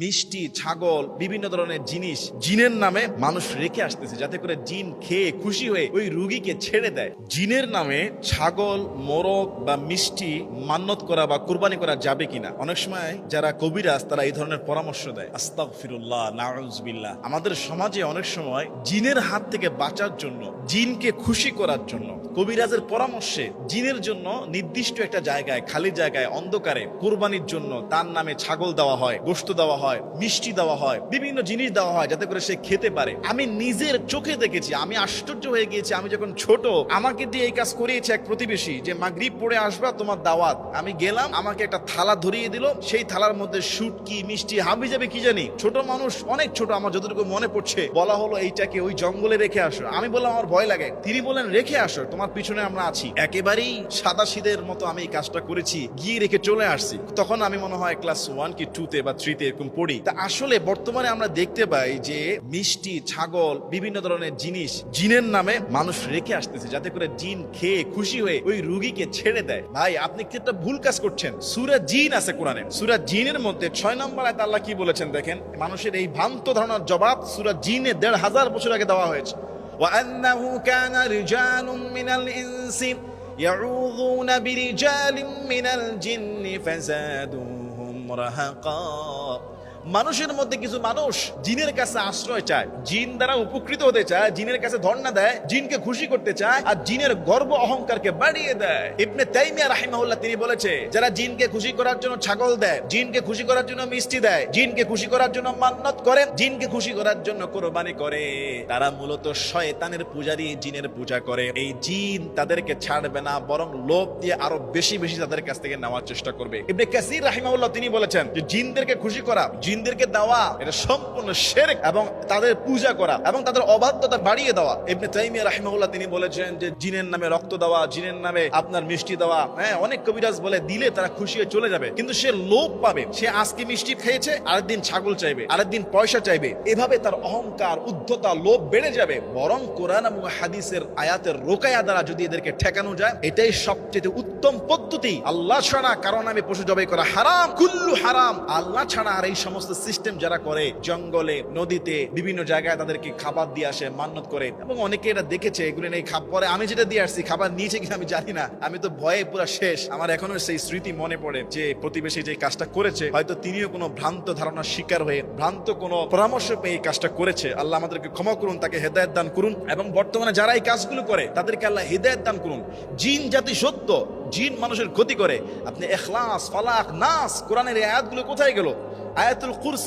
মিষ্টি, ছাগল, বিভিন্ন ধরনের জিনিস জিনের নামে মানুষ রেখে আসতেছে, যাতে করে জিন খেয়ে খুশি হয়ে ওই রুগীকে ছেড়ে দেয়। জিনের নামে ছাগল, মোরগ বা মিষ্টি মান্নত করা বা কুরবানি করা যাবে কিনা? অনেক সময় যারা কবিরাজ, তারা এই ধরনের পরামর্শ দেয়। আস্তাক ফিরুল্লাহ নাউজবিল্লাহ। আমাদের সমাজে অনেক সময় জিনের হাত থেকে বাঁচার জন্য, জিনকে খুশি করার জন্য, কবিরাজের পরামর্শে জিনের জন্য নির্দিষ্ট একটা জায়গায়, খালি জায়গায়, অন্ধকারে কোরবানির জন্য তার নামে ছাগল দেওয়া হয়, গোশত দেওয়া হয়। মিষ্টি দেওয়া হয়, বিভিন্ন জিনিস দেওয়া হয় যাতে করে সে খেতে পারে। আমি নিজের চোখে দেখেছি, আমি আশ্চর্য হয়ে গিয়েছি, আমি যখন ছোট, আমাকে দিয়ে এই কাজ করিয়েছে এক প্রতিবেশী যে, মাগরিব পড়ে আসবা, তোমার দাওয়াত। আমি গেলাম, আমাকে একটা থালা ধরিয়ে দিল, সেই থালার মধ্যে শুটকি, মিষ্টি, হাবি যাবে কি জানি। ছোট মানুষ, অনেক ছোট, আমার যতটুকু মনে পড়ছে, বলা হলো, এইটাকে ওই জঙ্গলে রেখে আসো। আমি বললাম, আমার ভয় লাগে। তিনি বলেন রেখে আসো, তোমার পিছনে আমরা আছি। একেবারেই সাদা সিদের মতো আমি এই কাজটা করেছি, গিয়ে রেখে চলে আসছি। তখন আমি মনে হয়, ক্লাস ওয়ান কি টু তে বা থ্রিতে এরকম পড়ি তা আসলে বর্তমানে আমরা দেখতে পাই যে মিষ্টি ছাগল বিভিন্ন ধরনের জিনিস জিনের নামে মানুষ রেখে আসতেছে যাতে করে জিন খেয়ে খুশি হয়ে ওই রুগীকে ছেড়ে দেয় ভাই আপনি কি একটা ভুল কাজ করছেন সুরা জিন আছে কোরআনে সুরা জিনের মধ্যে ছয় নম্বর আয়াত আল্লাহ কি বলেছেন দেখেন মানুষের এই ভ্রান্ত ধারণার জবাব সুরা জিনে দেড় হাজার বছর আগে দেওয়া হয়েছে وأنه كان رجال من الإنس يعوذون برجال من الجن فزادوهم رهقا মানুষের মধ্যে কিছু মানুষ জিনের কাছে আশ্রয় চায়। জিন দ্বারা উপকৃত হতে চায়, জিনের কাছে ধর্ণা দেয়, জিনকে খুশি করতে চায়, আর জিনের গর্ব অহংকারকে বাড়িয়ে দেয়। ইবনে তাইমিয়া রাহিমাহুল্লাহ তিনি বলেছে, যারা জিনকে খুশি করার জন্য ছাগল দেয়, জিনকে খুশি করার জন্য মিষ্টি দেয়, জিনকে খুশি করার জন্য মান্নত করে, জিনকে খুশি করার জন্য কোরবানি করে, তারা মূলত শয়তানের পূজারী জিনের পূজা করে। এই জিন তাদেরকে ছাড়বে না, বরং লোভ দিয়ে আরও বেশি বেশি তাদের কাছ থেকে নেওয়ার চেষ্টা করবে। ইবনে কাসির রাহিমাহুল্লাহ তিনি বলেছেন যে, জিনদেরকে খুশি করা জিনদেরকে দেওয়া, এটা সম্পূর্ণ শেরেক এবং তাদের পূজা করা এবং তাদের অবাধ্যতা বাড়িয়ে দেওয়া। ইবনে তাইমিয়া রাহিমাহুল্লাহ তিনি বলেছেন যে জিনের নামে রক্ত দেওয়া, জিনের নামে আপনার মিষ্টি দেওয়া হ্যাঁ অনেক কবিরাজ বলে দিলে তারা খুশি হয়ে চলে যাবে। কিন্তু সে লোভ পাবে, সে আজকে মিষ্টি খেয়েছে, আরেকদিন ছাগল চাইবে, আরেকদিন পয়সা চাইবে। এভাবে তার অহংকার, উদ্ধতা, লোভ বেড়ে যাবে। বরং কোরআন এবং হাদিসের আয়াতের রোকায়া দ্বারা যদি এদেরকে ঠেকানো যায়, এটাই সবচেয়ে উত্তম পদ্ধতি। আল্লাহ ছাড়া কারণ আমি পশু জবাই করা হারাম, কুল্লু হারাম। আল্লাহ ছাড়া আর এই সমস্ত সিস্টেম যারা করে, জঙ্গলে, নদীতে, বিভিন্ন জায়গায় তাদেরকে খাবার দিয়ে আসে, মান্নত করে। এবং অনেকে এটা দেখেছে, এগুলো নেই খাবার পরে আমি যেটা দিয়ে আসছি, খাবার নিয়েছে কিনা আমি জানি না। আমি তো ভয়ে পুরো শেষ। আমার এখনও সেই স্মৃতি মনে পড়ে যে প্রতিবেশী যে কাজটা করেছে, হয়তো তিনিও কোনো ভ্রান্ত ধারণার শিকার হয়ে, ভ্রান্ত কোনো পরামর্শ পেয়ে এই কাজটা করেছে। আল্লাহ আমাদেরকে ক্ষমা করুন, তাকে হেদায়ত দান করুন। এবং বর্তমানে যারা এই কাজগুলো করে, তাদেরকে আল্লাহ হেদায়ত দান করুন। জিন জাতি সত্য জিন মানুষের ক্ষতি করে। আপনি এখলাস ফালাক নাস কোরআনের আয়াতগুলো কোথায় গেল? আয়াতুল কুরসি